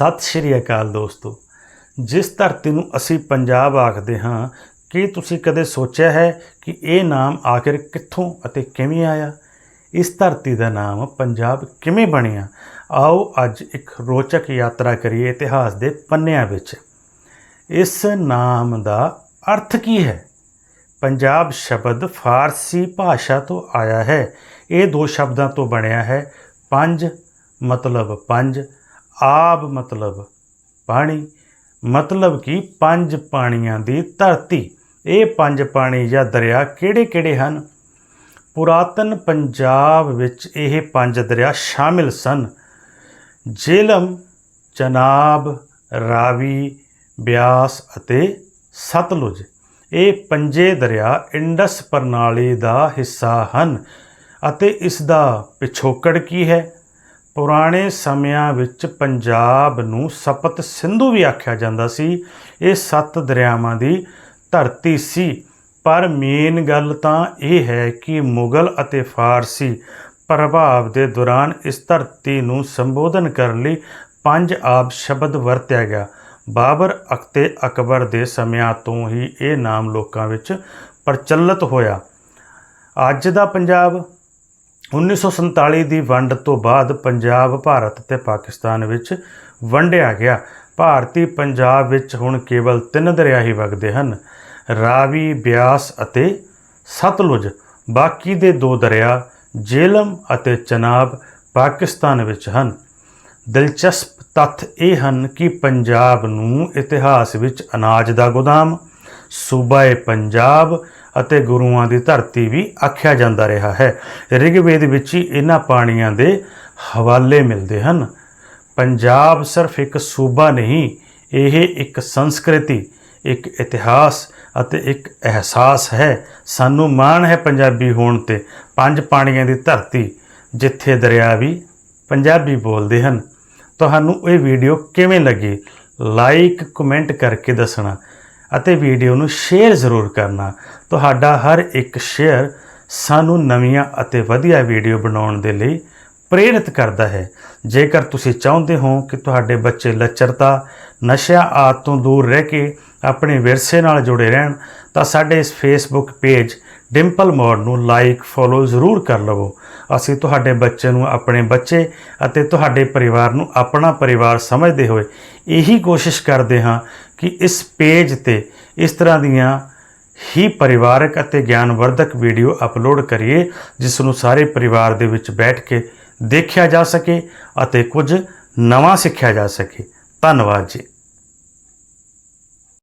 ਸਤਿ ਸ਼੍ਰੀ ਅਕਾਲ ਦੋਸਤੋ। ਜਿਸ ਧਰਤੀ ਨੂੰ ਅਸੀਂ ਪੰਜਾਬ ਆਖਦੇ ਹਾਂ, ਕੀ ਤੁਸੀਂ ਕਦੇ ਸੋਚਿਆ ਹੈ ਕਿ ਇਹ ਨਾਮ ਆਖਿਰ ਕਿੱਥੋਂ ਅਤੇ ਕਿਵੇਂ ਆਇਆ? ਇਸ ਧਰਤੀ ਦਾ ਨਾਮ ਪੰਜਾਬ ਕਿਵੇਂ ਬਣਿਆ? ਆਓ ਅੱਜ ਇੱਕ ਰੋਚਕ ਯਾਤਰਾ ਕਰੀਏ ਇਤਿਹਾਸ ਦੇ ਪੰਨਿਆਂ ਵਿੱਚ। ਇਸ ਨਾਮ ਦਾ ਅਰਥ ਕੀ ਹੈ? ਪੰਜਾਬ ਸ਼ਬਦ ਫਾਰਸੀ ਭਾਸ਼ਾ ਤੋਂ ਆਇਆ ਹੈ। ਇਹ ਦੋ ਸ਼ਬਦਾਂ ਤੋਂ ਬਣਿਆ ਹੈ। ਪੰਜ ਮਤਲਬ ਪੰਜ ਆਬ ਮਤਲਬ ਪਾਣੀ ਮਤਲਬ ਕਿ ਪੰਜ ਪਾਣੀਆਂ ਦੀ ਧਰਤੀ। ਇਹ ਪੰਜ ਪਾਣੀ ਜਾਂ ਦਰਿਆ ਕਿਹੜੇ-ਕਿਹੜੇ ਹਨ? ਪੁਰਾਤਨ ਪੰਜਾਬ ਵਿੱਚ ਇਹ ਪੰਜ ਦਰਿਆ ਸ਼ਾਮਿਲ ਸਨ। ਜੇਲਮ ਚਨਾਬ ਰਾਵੀ, ਬਿਆਸ ਅਤੇ ਸਤਲੁਜ। ਇਹ ਪੰਜੇ ਦਰਿਆ ਇੰਡਸ ਪ੍ਰਣਾਲੀ ਦਾ ਹਿੱਸਾ ਹਨ ਅਤੇ ਇਸ ਦਾ ਪਿਛੋਕੜ ਕੀ ਹੈ? ਪੁਰਾਣੇ ਸਮਿਆਂ ਵਿੱਚ ਪੰਜਾਬ ਨੂੰ ਸਪਤ ਸਿੰਧੂ ਵੀ ਆਖਿਆ ਜਾਂਦਾ ਸੀ। ਇਹ ਸੱਤ ਦਰਿਆਵਾਂ ਦੀ ਧਰਤੀ ਸੀ। ਪਰ ਮੇਨ ਗੱਲ ਤਾਂ ਇਹ ਹੈ ਕਿ ਮੁਗਲ ਅਤੇ ਫਾਰਸੀ ਪ੍ਰਭਾਵ ਦੇ ਦੌਰਾਨ ਇਸ ਧਰਤੀ ਨੂੰ ਸੰਬੋਧਨ ਕਰਨ ਲਈ ਪੰਜ ਆਬ ਸ਼ਬਦ ਵਰਤਿਆ ਗਿਆ। ਬਾਬਰ ਅਤੇ ਅਕਬਰ ਦੇ ਸਮਿਆਂ ਤੋਂ ਹੀ ਇਹ ਨਾਮ ਲੋਕਾਂ ਵਿੱਚ ਪ੍ਰਚਲਿਤ ਹੋਇਆ। ਅੱਜ ਦਾ ਪੰਜਾਬ 1947 ਦੀ ਵੰਡ ਤੋਂ ਬਾਅਦ ਪੰਜਾਬ, ਭਾਰਤ ਤੇ ਪਾਕਿਸਤਾਨ ਵਿੱਚ ਵੰਡਿਆ ਗਿਆ। ਭਾਰਤੀ ਪੰਜਾਬ ਵਿੱਚ ਹੁਣ ਕੇਵਲ ਤਿੰਨ ਦਰਿਆ ਹੀ ਵਗਦੇ ਹਨ। ਰਾਵੀ, ਬਿਆਸ ਅਤੇ ਸਤਲੁਜ। ਬਾਕੀ ਦੇ ਦੋ ਦਰਿਆ, ਜੇਲਮ ਅਤੇ ਚਨਾਬ, ਪਾਕਿਸਤਾਨ ਵਿੱਚ ਹਨ। ਦਿਲਚਸਪ ਤੱਥ ਇਹ ਹਨ ਕਿ ਪੰਜਾਬ ਨੂੰ ਇਤਿਹਾਸ ਵਿੱਚ ਅਨਾਜ ਦਾ ਗੋਦਾਮ ਸੂਬਾਏ ਪੰਜਾਬ ਅਤੇ ਗੁਰੂਆਂ ਦੀ ਧਰਤੀ ਵੀ ਆਖਿਆ ਜਾਂਦਾ ਰਿਹਾ ਹੈ। ਰਿਗਵੇਦ ਵਿੱਚ ਹੀ ਇਹਨਾਂ ਪਾਣੀਆਂ ਦੇ ਹਵਾਲੇ ਮਿਲਦੇ ਹਨ। ਪੰਜਾਬ ਸਿਰਫ ਇੱਕ ਸੂਬਾ ਨਹੀਂ, ਇਹ ਇੱਕ ਸੰਸਕ੍ਰਿਤੀ, ਇੱਕ ਇਤਿਹਾਸ ਅਤੇ ਇੱਕ ਅਹਿਸਾਸ ਹੈ। ਸਾਨੂੰ ਮਾਣ ਹੈ ਪੰਜਾਬੀ ਹੋਣ ਤੇ ਪੰਜ ਪਾਣੀਆਂ ਦੀ ਧਰਤੀ, ਜਿੱਥੇ ਦਰਿਆ ਵੀ ਪੰਜਾਬੀ ਬੋਲਦੇ ਹਨ। ਤੁਹਾਨੂੰ ਇਹ ਵੀਡੀਓ ਕਿਵੇਂ ਲੱਗੀ? ਲਾਈਕ, ਕਮੈਂਟ ਕਰਕੇ ਦੱਸਣਾ। ਅਤੇ ਵੀਡੀਓ ਨੂੰ ਸ਼ੇਅਰ ਜ਼ਰੂਰ ਕਰਨਾ। ਤੁਹਾਡਾ ਹਰ ਇੱਕ ਸ਼ੇਅਰ ਸਾਨੂੰ ਨਵੀਆਂ ਅਤੇ ਵਧੀਆ ਵੀਡੀਓ ਬਣਾਉਣ ਦੇ ਲਈ ਪ੍ਰੇਰਿਤ ਕਰਦਾ ਹੈ। ਜੇਕਰ ਤੁਸੀਂ ਚਾਹੁੰਦੇ ਹੋ ਕਿ ਤੁਹਾਡੇ ਬੱਚੇ ਲੱਚਰਤਾ, ਨਸ਼ਿਆਂ ਆਦਤ ਤੋਂ ਦੂਰ ਰਹਿ ਕੇ ਆਪਣੇ ਵਿਰਸੇ ਨਾਲ ਜੁੜੇ ਰਹਿਣ ਤਾਂ ਸਾਡੇ ਇਸ ਫੇਸਬੁੱਕ ਪੇਜ ਡਿੰਪਲ ਮੋਡ ਨੂੰ ਲਾਈਕ ਫੋਲੋ ਜ਼ਰੂਰ ਕਰ ਲਵੋ। ਅਸੀਂ ਤੁਹਾਡੇ ਬੱਚੇ ਨੂੰ, ਆਪਣੇ ਬੱਚੇ ਅਤੇ ਤੁਹਾਡੇ ਪਰਿਵਾਰ ਨੂੰ ਆਪਣਾ ਪਰਿਵਾਰ ਸਮਝਦੇ ਹੋਏ ਇਹੀ ਕੋਸ਼ਿਸ਼ ਕਰਦੇ ਹਾਂ ਕਿ ਇਸ ਪੇਜ ਤੇ ਇਸ ਤਰ੍ਹਾਂ ਦੀਆਂ ਹੀ ਪਰਿਵਾਰਕ ਅਤੇ ਗਿਆਨਵਰਧਕ ਵੀਡੀਓ ਅਪਲੋਡ ਕਰੀਏ, ਜਿਸ ਨੂੰ ਸਾਰੇ ਪਰਿਵਾਰ ਦੇ ਵਿੱਚ ਬੈਠ ਕੇ ਦੇਖਿਆ ਜਾ ਸਕੇ ਅਤੇ ਕੁਝ ਨਵਾਂ ਸਿੱਖਿਆ ਜਾ ਸਕੇ। ਧੰਨਵਾਦ ਜੀ।